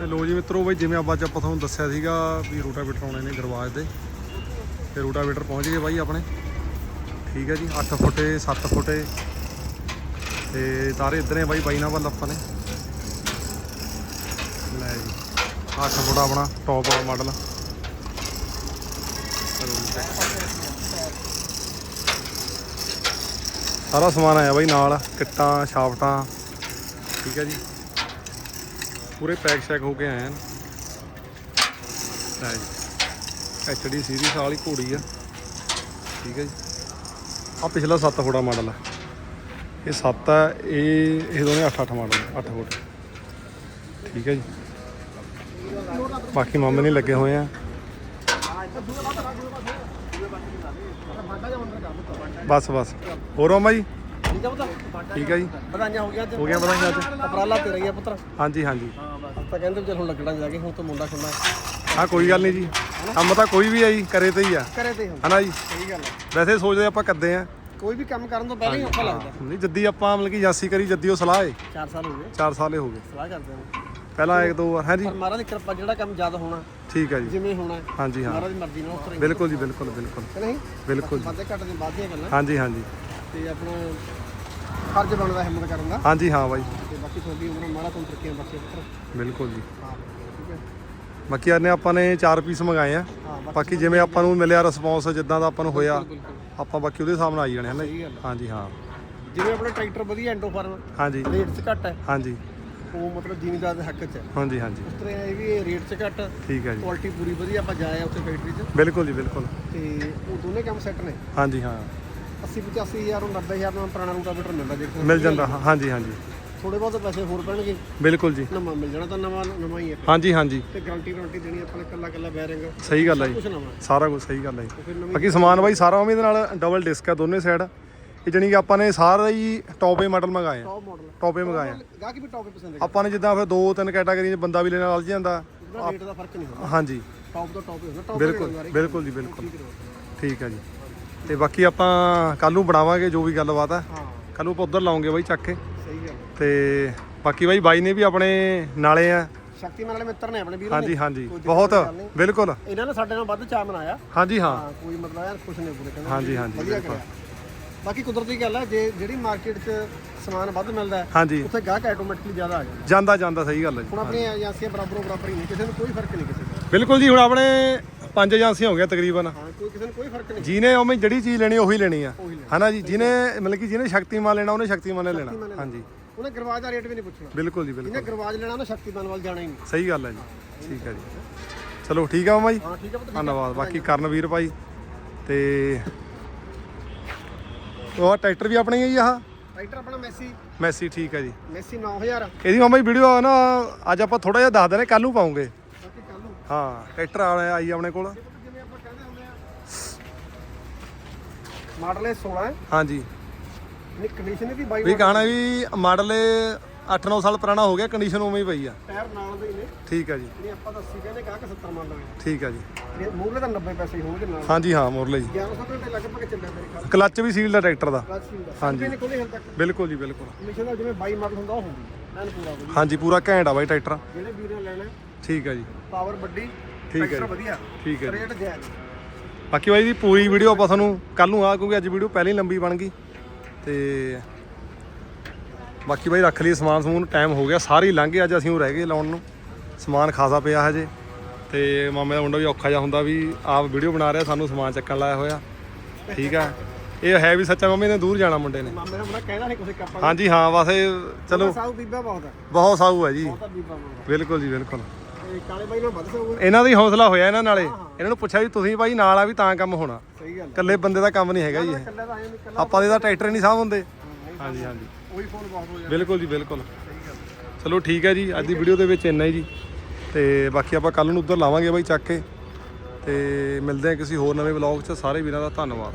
ਤੇ ਲੋ ਜੀ ਮਿੱਤਰੋ ਬਈ, ਜਿਵੇਂ ਆਪਾਂ ਅੱਜ ਆਪਾਂ ਤੁਹਾਨੂੰ ਦੱਸਿਆ ਸੀਗਾ ਵੀ ਰੋਟਾਵੇਟਰ ਆਉਣੇ ਨੇ ਗਰਵਾਜ ਦੇ। ਤੇ ਰੋਟਾਵੇਟਰ ਪਹੁੰਚ ਗਏ ਬਾਈ ਆਪਣੇ। ਠੀਕ ਹੈ ਜੀ 8 ਫੁੱਟੇ 7 ਫੁੱਟੇ। ਤੇ ਤਾਰੇ ਇੱਧਰ ਨੇ ਬਾਈ ਬਾਈ ਨਾਲ ਵੱਲ ਆਪਾਂ ਨੇ। ਲੈ ਜੀ 8 ਫੁੱਟ ਆਪਣਾ ਟੌਪ ਵਾਲਾ ਮਾਡਲ ਸਾਰਾ ਸਮਾਨ ਆਇਆ ਬਾਈ ਨਾਲ, ਕਿੱਟਾਂ, ਸ਼ਾਫਟਾਂ। ਠੀਕ ਹੈ ਜੀ। ਪੂਰੇ ਪੈਕ ਸ਼ੈਕ ਹੋ ਕੇ ਆਏ ਹਨ। ਲੈ ਜੀ। ਐਚਡੀ ਸੀਰੀਜ਼ ਵਾਲੀ ਘੋੜੀ ਆ। ਠੀਕ ਹੈ ਜੀ। ਆ ਪਿਛਲਾ 7 ਫੁੱਟਾ ਮਾਡਲ ਆ। ਇਹ 7 ਆ, ਇਹ ਇਹ ਦੋਨੇ 8 8 ਮਾਡਲ 8 ਫੁੱਟ। ਠੀਕ ਹੈ ਜੀ। ਬਾਕੀ ਮਾਮੇ ਨਹੀਂ ਲੱਗੇ ਹੋਏ ਆ। ਬਸ ਬਸ। ਹੋਰ ਮਾਮਾ ਜੀ? ਠੀਕ ਆ ਪੁੱਤ? ਠੀਕ ਹੈ ਜੀ। ਵਧਾਈਆਂ ਹੋ ਗਿਆ ਅੱਜ। ਹੋ ਗਿਆ ਵਧਾਈਆਂ ਅੱਜ। ਅਪਰਾਲਾ ਤੇ ਰਹੀ ਆ ਪੁੱਤਰ। ਹਾਂਜੀ ਹਾਂਜੀ। ਹਾਂ ਬਸ ਆਪਾਂ ਕਹਿੰਦੇ ਚੱਲ ਹੁਣ ਲੱਗਣਾ ਜਾ ਕੇ ਹੁਣ ਤੋਂ ਮੁੰਡਾ ਖੁੰਨਾ ਹਾਂ। ਕੋਈ ਗੱਲ ਨਹੀਂ ਜੀ। ਕੰਮ ਤਾਂ ਕੋਈ ਵੀ ਆ ਜੀ ਕਰੇ ਤੇ ਹੀ ਆ। ਕਰੇ ਤੇ ਹੁਣ ਹਨਾ ਜੀ? ਸਹੀ ਗੱਲ ਹੈ ਵੈਸੇ ਸੋਚਦੇ ਆਪਾਂ ਕਰਦੇ ਆ। ਕੋਈ ਵੀ ਕੰਮ ਕਰਨ ਤੋਂ ਪਹਿਲਾਂ ਹੀ ਔਖਾ ਲੱਗਦਾ। ਨਹੀਂ ਜੱਦੀ ਆਪਾਂ ਮਤਲਬ ਕਿ ਜਾਸੀ ਕਰੀ ਜੱਦੀ ਉਹ ਸਲਾਹ ਏ। 4 ਸਾਲ ਹੋ ਗਏ। 4 ਸਾਲੇ ਹੋ ਗਏ। ਸਲਾਹ ਕਰਦੇ ਹਾਂ ਪਹਿਲਾਂ ਇੱਕ ਦੋ ਵਾਰ ਹੈ ਜੀ ਪਰ ਮਹਾਰਾਜ ਦੀ ਕਿਰਪਾ ਜਿਹੜਾ ਕੰਮ ਜ਼ਿਆਦਾ ਹੋਣਾ ਠੀਕ ਹੈ ਜੀ। ਜਿਵੇਂ ਹੋਣਾ ਹਾਂਜੀ ਹਾਂ। ਮਹਾਰਾਜ ਦੀ ਮਰਜ਼ੀ ਨਾਲ ਉਤਰੇ ਬਿਲਕੁਲ ਜੀ ਬਿਲਕੁਲ ਬਿਲਕੁਲ। ਨਹੀਂ? ਬਿਲਕੁਲ ਜੀ। ਵਾਧੇ ਘੱਟ ਦੇ ਗੱਲਾਂ। ਹਾਂਜੀ ਹਾਂਜੀ। ਤੇ ਆਪਣਾ ਫਰਜ਼ ਬਣਦਾ ਹਿੰਮਤ ਕਰਨ ਦਾ। ਹਾਂਜੀ ਹਾਂ ਬਾਈ। ਤੇ ਬਾਕੀ ਤੁਹਾਡੀ ਉਮਰ ਮਾਰਾ ਤੁਹਾਨੂੰ ਤਰੱਕੀਆਂ ਬਖਸ਼ੇ ਪੁੱਤਰ ਬਿਲਕੁਲ ਜੀ। ਹਾਂ ਠੀਕ ਹੈ। ਬਾਕੀ ਆਨੇ ਆਪਾਂ ਨੇ 4 ਪੀਸ ਮੰਗਾਏ ਆ। ਹਾਂ ਬਾਕੀ ਬਾਕੀ ਜਿਵੇਂ ਆਪਾਂ ਨੂੰ ਮਿਲਿਆ ਰਿਸਪੌਂਸ ਜਿੱਦਾਂ ਦਾ ਆਪਾਂ ਨੂੰ ਹੋਇਆ ਬਿਲਕੁਲ ਆਪਾਂ ਬਾਕੀ ਉਹਦੇ ਹਿਸਾਬ ਨਾਲ ਆਈ ਜਾਣੇ ਹਨ ਸਹੀ ਗੱਲ। ਹਾਂਜੀ ਹਾਂ। ਜਿਵੇਂ ਆਪਣਾ ਟਰੈਕਟਰ ਵਧੀਆ ਐਂਡੋ ਫਾਰਮ ਹਾਂਜੀ। ਰੇਟ 'ਚ ਘੱਟ ਹੈ। ਹਾਂਜੀ। ਉਹ ਮਤਲਬ ਜ਼ਿਮੀਦਾਰ ਦੇ ਹੱਕ 'ਚ ਹੈ। ਹਾਂਜੀ ਹਾਂਜੀ। ਉਸ ਤਰ੍ਹਾਂ ਇਹ ਵੀ ਰੇਟ 'ਚ ਘੱਟ ਠੀਕ ਹੈ ਜੀ। ਕੁਆਲਿਟੀ ਪੂਰੀ ਵਧੀਆ ਆਪਾਂ ਜਾਏ ਉੱਥੇ ਫੈਕਟਰੀ 'ਚ। ਬਿਲਕੁਲ ਜੀ ਬਿਲਕੁਲ। ਤੇ ਉਹ ਦੋਨੇ ਕੰਮ ਸੈੱਟ ਨੇ। ਹਾਂਜੀ ਹਾਂ। 80 85000 ਨੂੰ 90000 ਨਾਲ ਪੁਰਾਣਾ ਰੂਟਾਵੇਟਰ ਮਿਲਦਾ ਜੇ ਮਿਲ ਜਾਂਦਾ ਹਾਂ, ਹਾਂਜੀ ਹਾਂਜੀ। ਥੋੜੇ ਬਹੁਤ ਪੈਸੇ ਹੋਰ ਪੈਣਗੇ। ਬਿਲਕੁਲ ਜੀ। ਨਵਾਂ ਮਿਲ ਜਾਣਾ ਤਾਂ ਨਵਾਂ ਨਵਾਂ ਹੀ ਹੈ ਹਾਂਜੀ ਹਾਂਜੀ। ਤੇ ਗਾਰੰਟੀ ਵਾਰੰਟੀ ਦੇਣੀ ਆਪਾਂ ਨੇ ਕੱਲਾ ਕੱਲਾ ਬੈਰਿੰਗ ਸਹੀ ਗੱਲ ਹੈ ਜੀ। ਕੁਛ ਨਵਾਂ ਸਾਰਾ ਕੁਝ ਸਹੀ ਗੱਲ ਹੈ ਜੀ। ਤੇ ਫਿਰ ਨਵੀਂ ਬਾਕੀ ਸਮਾਨ ਬਾਈ ਸਾਰਾ ਉਵੇਂ ਦੇ ਨਾਲ ਡਬਲ ਡਿਸਕ ਆ ਦੋਨੇ ਸਾਈਡ ਇਹ ਜਣੀ ਕਿ ਆਪਾਂ ਨੇ ਸਾਰਾ ਹੀ ਟੌਪੇ ਮਾਡਲ ਮੰਗਾਏ ਆ। ਟੌਪ ਮਾਡਲ ਟੌਪੇ ਮੰਗਾਏ ਆ। ਗਾਹਕ ਵੀ ਟੌਪ ਪਸੰਦ ਹੈ ਆਪਾਂ ਨੇ ਜਿੱਦਾਂ ਫਿਰ ਦੋ ਤਿੰਨ ਕੈਟਾਗਰੀ 'ਚ ਬੰਦਾ ਵੀ ਲੈਣ ਨਾਲ ਜਾਂਦਾ। ਉਹਦਾ ਰੇਟ ਦਾ ਫ਼ਰਕ ਨਹੀਂ ਹੁੰਦਾ। ਹਾਂਜੀ। ਟੌਪ ਦਾ ਟੌਪ ਹੀ ਹੁੰਦਾ। ਟੌਪ ਬਿਲਕੁਲ ਬਿਲਕੁਲ ਜੀ ਬਿਲਕੁਲ। ਠੀਕ ਹੈ ਜੀ। ਤੇ ਬਾਕੀ ਆਪਾਂ ਕੱਲ ਨੂੰ ਬਣਾਵਾਂਗੇ ਜੋ ਵੀ ਗੱਲਬਾਤ ਆ। ਹਾਂ। ਕੱਲ ਨੂੰ ਆਪਾਂ ਉਧਰ ਲਾਉਂਗੇ ਬਾਈ ਚੱਕ ਕੇ। ਸਹੀ ਗੱਲ ਹੈ। ਤੇ ਬਾਕੀ ਬਾਈ ਬਾਈ ਨੇ ਵੀ ਆਪਣੇ ਨਾਲੇ ਆ। ਸ਼ਕਤੀਮਾਨ ਵਾਲੇ ਮਿੱਤਰ ਨੇ ਆਪਣੇ ਵੀਰ ਹਾਂਜੀ ਹਾਂਜੀ। ਕੋਈ ਦਿੱਕਤ ਬਹੁਤ। ਵਾਲੀ ਗੱਲ ਨਹੀਂ। ਬਿਲਕੁਲ। ਇਹਨਾਂ ਨੇ ਸਾਡੇ ਨਾਲ ਵੱਧ ਚਾਅ ਮਨਾਇਆ। ਹਾਂਜੀ ਹਾਂ। ਹਾਂ ਕੋਈ ਮਤਲਬ ਯਾਰ ਖੁਸ਼ ਨੇ ਪੂਰੇ ਕਹਿੰਦੇ। ਹਾਂਜੀ, ਹਾਂਜੀ, ਵਧੀਆ ਬਿਲਕੁਲ। ਕਰਿਆ। ਬਾਕੀ ਕੁਦਰਤੀ ਗੱਲ ਹੈ ਜੇ ਜਿਹੜੀ ਮਾਰਕੀਟ 'ਚ ਸਮਾਨ ਵੱਧ ਮਿਲਦਾ ਹੈ ਹਾਂਜੀ। ਉੱਥੇ ਗਾਹਕ ਆਟੋਮੈਟਿਕਲੀ ਜ਼ਿਆਦਾ ਆ ਜਾਂਦਾ ਜਾਂਦਾ ਜਾਂਦਾ ਸਹੀ ਗੱਲ ਹੈ ਹੁਣ ਜੀ ਆਪਣੀਆਂ ਏਜੰਸੀਆਂ ਬਰਾਬਰੋ ਬਰਾਬਰ ਹੀ ਨੇ ਕਿਸੇ ਨੂੰ ਕੋਈ ਫ਼ਰਕ ਨਹੀਂ ਕਿਸੇ ਦਾ। ਬਿਲਕੁਲ ਜੀ ਹੁਣ ਆਪਣੇ ਪੰਜ ਏਜੰਸੀਆਂ ਹੋ ਗਈਆਂ ਤਕਰੀਬਨ। ਹਾਂ ਕੋਈ ਕਿਸੇ ਨੂੰ ਕੋਈ ਫ਼ਰਕ ਨਹੀਂ। ਜਿਹਨੇ ਉਵੇਂ ਜਿਹੜੀ ਚੀਜ਼ ਲੈਣੀ ਉਹੀ ਲੈਣੀ ਆ। ਉਹੀ ਲੈਣੀ। ਹਨਾ ਜੀ ਜਿਹਨੇ ਮਤਲਬ ਕਿ ਜਿਹਨੇ ਸ਼ਕਤੀਮਾਨ ਲੈਣਾ ਉਹਨੇ ਸ਼ਕਤੀਮਾਨ ਨੇ ਲੈਣਾ। ਹਾਂਜੀ। ਉਹਨੇ ਗਰਵਾਜ ਦਾ ਰੇਟ ਵੀ ਨਹੀਂ ਪੁੱਛਣਾ। ਬਿਲਕੁਲ ਜੀ ਬਿਲਕੁਲ। ਜਿਹਨੇ ਗਰਵਾਜ ਲੈਣਾ ਉਹਨੇ ਸ਼ਕਤੀਮਾਨ ਵੱਲ ਜਾਣਾ ਹੀ ਨਹੀਂ। ਸਹੀ ਗੱਲ ਹੈ ਜੀ। ਠੀਕ ਹੈ ਜੀ। ਚਲੋ ਠੀਕ ਆ ਮਾਮਾ ਜੀ। ਹਾਂ ਠੀਕ ਹੈ ਪੁੱਤ ਧੰਨਵਾਦ। ਬਾਕੀ ਕਰਨਵੀਰ ਭਾਈ ਤੇ ਉਹ ਟਰੈਕਟਰ ਵੀ ਆਪਣਾ ਹੀ ਹੈ ਜੀ ਆਹ? ਟਰੈਕਟਰ ਆਪਣਾ ਮੈਸੀ। ਮੈਸੀ ਠੀਕ ਹੈ ਜੀ। ਮੈਸੀ 9000 ਇਹਦੀ ਮਾਮਾ ਜੀ ਵੀਡੀਓ ਨਾ ਅੱਜ ਆਪਾਂ ਥੋੜਾ ਜਿਹਾ ਦੱਸ ਦਿੰਦੇ ਕੱਲ ਨੂੰ ਪਾਉਂਗੇ। ਹਾਂ ਟਰੈਕਟਰ ਆਇਆ ਆਈ ਆਪਣੇ ਕੋਲ। ਜਿਵੇਂ ਆਪਾਂ ਕਹਿੰਦੇ ਹੁੰਦੇ ਆ ਮਾਡਲ ਇਹ 16 ਹੈ? ਹਾਂਜੀ। ਨਹੀਂ ਕੰਡੀਸ਼ਨ ਦੀ ਬਾਈ ਵੀ ਕਹਣਾ ਵੀ ਮਾਡਲ 8-9 ਸਾਲ ਪੁਰਾਣਾ ਹੋ ਗਿਆ ਕੰਡੀਸ਼ਨ ਉਵੇਂ ਹੀ ਪਈ ਆ। ਟਾਇਰ ਨਾਲ ਦੇ ਨੇ। ਠੀਕ ਹੈ ਜੀ। ਨਹੀਂ ਆਪਾਂ ਤਾਂ 80 ਕਹਿੰਦੇ ਗਾਹਕ 70 ਮੰਨ ਲਵੇ ਠੀਕ ਹੈ ਜੀ। ਮੂਹਰੇ ਤਾਂ 90 ਪੈਸੇ ਹੋਣਗੇ ਨਾਲ। ਹਾਂਜੀ ਹਾਂ ਮੁਰਲੇ ਜੀ। 1100 ਘੰਟੇ ਲਗਭਗ ਚੱਲਿਆ ਮੇਰੇ ਖਿਆਲ ਕਲੱਚ ਵੀ ਸੀਲ ਦਾ ਟਰੈਕਟਰ ਦਾ। ਹਾਂਜੀ। ਬਿਲਕੁਲ ਜੀ ਬਿਲਕੁਲ। ਕਮਿਸ਼ਨ ਦਾ ਜਿਵੇਂ 22 ਮਾਡਲ ਹੁੰਦਾ ਉਹ ਹੁੰਦੀ ਐਨ ਪੂਰਾ ਵਧੀਆ ਹਾਂਜੀ ਪੂਰਾ ਘੈਂਟ ਆ ਬਾਈ ਟਰੈਕਟਰ। ਜਿਹੜੇ ਵੀਰ ਨੇ ਲੈਣਾ ਠੀਕ ਹੈ ਜੀ। ਪਾਵਰ ਵੱਡੀ ਠੀਕ ਹੈ ਟਰੈਕਟਰ। ਵਧੀਆ। ਠੀਕ ਹੈ ਜੀ। ਰੇਟ ਜਾਇਜ਼। ਬਾਕੀ ਬਾਈ ਦੀ ਪੂਰੀ ਵੀਡੀਓ ਆਪਾਂ ਤੁਹਾਨੂੰ ਕੱਲ ਨੂੰ ਆ ਕਿਉਂਕਿ ਅੱਜ ਵੀਡੀਓ ਪਹਿਲਾਂ ਹੀ ਲੰਬੀ ਬਣ ਗਈ। ਤੇ ਬਾਕੀ ਬਾਈ ਰੱਖ ਲਈ ਸਮਾਨ ਸਮੂਨ ਟਾਈਮ ਹੋ ਗਿਆ। ਸਾਰੇ ਹੀ ਲੰਘ ਗਏ ਅੱਜ ਅਸੀਂ ਉਹ ਰਹਿ ਗਏ ਲਾਉਣ ਨੂੰ। ਸਮਾਨ ਖਾਸਾ ਪਿਆ ਹਜੇ। ਤੇ ਮਾਮੇ ਦਾ ਮੁੰਡਾ ਵੀ ਔਖਾ ਜਿਹਾ ਹੁੰਦਾ ਵੀ ਆਪ ਵੀਡੀਓ ਬਣਾ ਰਿਹਾ ਸਾਨੂੰ ਸਮਾਨ ਚੱਕਣ ਲਾਇਆ ਹੋਇਆ। ਠੀਕ ਆ। ਇਹ ਹੈ ਵੀ ਸੱਚਾ ਮੰਮੀ ਨੇ ਦੂਰ ਜਾਣਾ ਮੁੰਡੇ ਨੇ। ਮਾਮੇ ਨੇ ਬੜਾ ਕਹਿਣਾ ਨਹੀਂ ਕੁਝ ਕੱਪਾ ਹਾਂਜੀ ਹਾਂ ਬਸ ਇਹ ਚਲੋ ਸਾਊ ਬੀਬਾ ਬਹੁਤ ਹੈ ਬਹੁਤ ਸਾਊ ਹੈ ਜੀ। ਬਹੁਤਾ ਬੀਬਾ ਬਹੁਤ ਬਿਲਕੁਲ ਜੀ ਬਿਲਕੁਲ। ਕਾਲੇ ਬਾਈ ਨਾਲ ਵੱਧ ਇਹਨਾਂ ਦਾ ਹੀ ਹੌਸਲਾ ਹੋਇਆ ਇਹਨਾਂ ਨਾਲੇ। ਇਹਨਾਂ ਨੂੰ ਪੁੱਛਿਆ ਵੀ ਤੁਸੀਂ ਭਾਈ ਨਾਲ ਆ ਵੀ ਤਾਂ ਕੰਮ ਹੋਣਾ। ਸਹੀ ਗੱਲ ਇਕੱਲੇ ਬੰਦੇ ਦਾ ਕੰਮ ਨਹੀਂ ਹੈਗਾ ਜੀ ਇਹ। ਤਾਂ ਐਂ ਆਪਾਂ ਦੇ ਤਾਂ ਟਰੈਕਟਰ ਨਹੀਂ ਸਾਂਭ ਹੁੰਦੇ। ਹਾਂਜੀ ਹਾਂਜੀ। ਉਹੀ ਫੋਨ ਬਹੁਤ ਹੋ ਜਾਂਦਾ। ਬਿਲਕੁਲ ਜੀ ਬਿਲਕੁਲ। ਚਲੋ ਠੀਕ ਹੈ ਜੀ ਅੱਜ ਦੀ ਵੀਡੀਓ ਦੇ ਵਿੱਚ ਇੰਨਾ ਹੀ ਜੀ। ਤੇ ਬਾਕੀ ਆਪਾਂ ਕੱਲ ਨੂੰ ਉੱਧਰ ਲਾਵਾਂਗੇ ਬਾਈ ਚੱਕ ਕੇ। ਤੇ ਮਿਲਦੇ ਹਾਂ ਕਿਸੇ ਹੋਰ ਨਵੇਂ ਵਲੌਗ 'ਚ। ਸਾਰੇ ਵੀਰਾਂ ਦਾ ਧੰਨਵਾਦ।